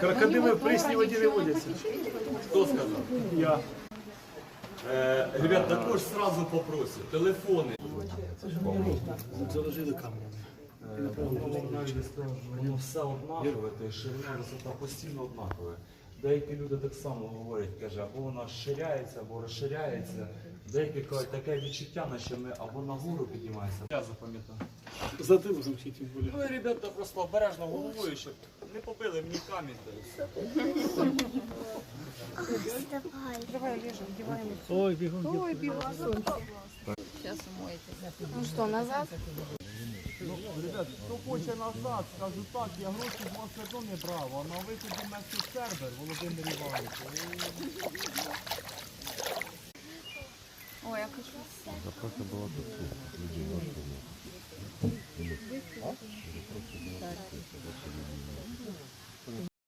Крокодили в прісній воді не водяться. Хто сказав? Я. Е, ребят, також сразу попросив. Телефони. Заложили камерами. Воно все однакове, то ширина висота постійно однакове. Деякі люди так само говорять, каже, або вона ширяється, або розширяється. Деякі кажуть, таке відчуття, наче ми або нагору піднімаємося. Я запам'ятав. Затилком всі тим болі. Ви, ребята, просто обережно головою, щоб не побили мені камінь. та й все. Ой, бігом. Сейчас умоетесь. Ну что, назад? Ребят, хто хоче назад, скажу так, я гроші з вас не брав, а на виході на сервер Володимир Іванович. Ой, я хочу.